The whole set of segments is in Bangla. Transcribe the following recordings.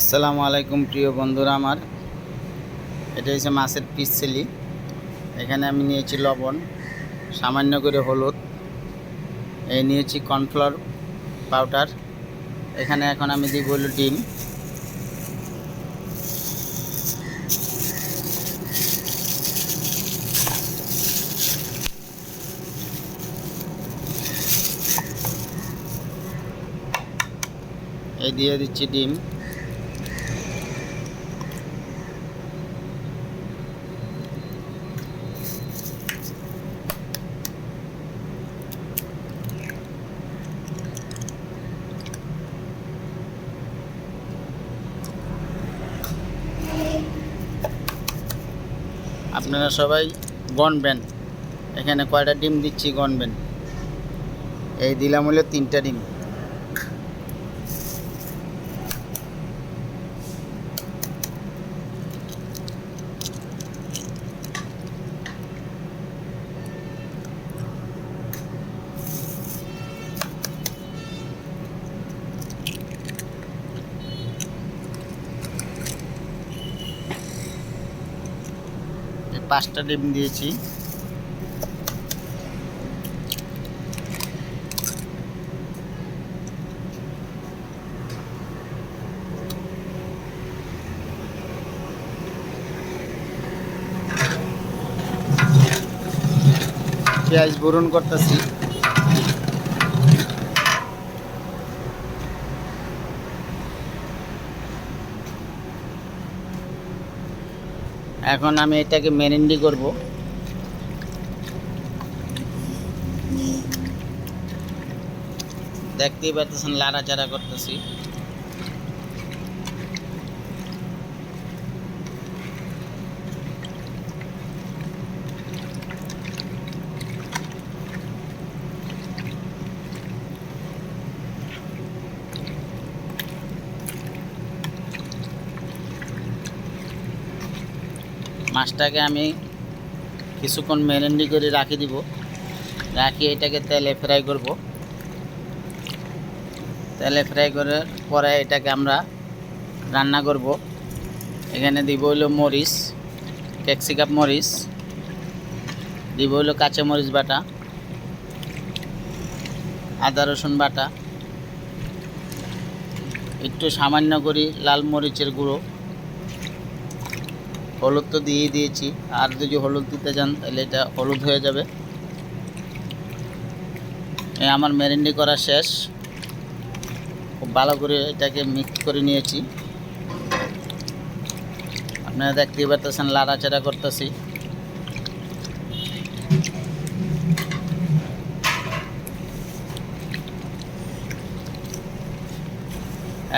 আসসালামু আলাইকুম, প্রিয় বন্ধুরা আমার। এটা হচ্ছে মাছের পিস চিলি। এখানে আমি নিয়েছি লবণ, সামান্য করে হলুদ। এই নিয়েছি কর্নফ্লাওয়ার পাউডার। এখানে এখন আমি দিব হলো ডিম। এই দিয়ে দিচ্ছি ডিম। আপনারা সবাই গণবেন। এখানে কয়টা ডিম দিচ্ছি গণবেন? এই দিলাম হলো তিনটা ডিম। পাঁচটা ডিম দিয়েছি। পেঁয়াজ বরণ করতেছি। এখন আমি এটাকে মেরেন্ডি করব। দেখতেই পাচ্ছেন লাড়াচাড়া করতেছি। মাছটাকে আমি কিছুক্ষণ মেরেন্ডি করে রাখি দিব। রাখি এটাকে তেলে ফ্রাই করব। তেলে ফ্রাই করার পরে এটাকে আমরা রান্না করব। এখানে দিব হইল মরিচ, ক্যাপসিকাম মরিচ, দিব হইল কাঁচা মরিচ বাটা, আদা রসুন বাটা, একটু সামান্য করি লাল মরিচের গুঁড়ো। হলুদ তো দিয়েই দিয়েছি। আর যদি হলুদ দিতে চান, তাহলে এটা হলুদ হয়ে যাবে। আমার ম্যারিন্ডি করা শেষ। খুব ভালো করে এটাকে মিক্স করে নিয়েছি। আপনারা দেখতেই পারতেছেন, লাড়াচাড়া করতেছি।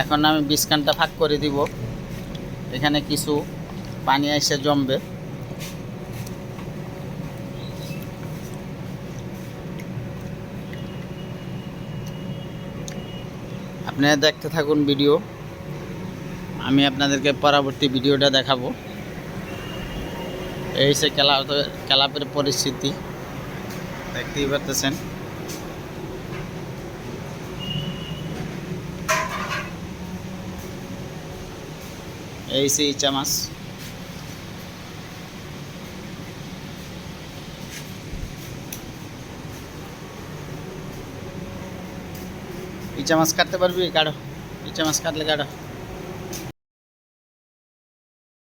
এখন আমি বিস্কানটা ফাঁক করে দিব। এখানে কিছু পানি এসে জমবে। আপনারা দেখতে থাকুন ভিডিও। আমি আপনাদেরকে পরবর্তী ভিডিওটা দেখাবো। এই সে খেলা ক্লাবের পরিস্থিতি। দেখতেই পারতেছেন। এই সে ইচা মাছ। ইচা মাছ কাটতে পারবি? কাটো। ইচা মাছ কাটলে কাটো।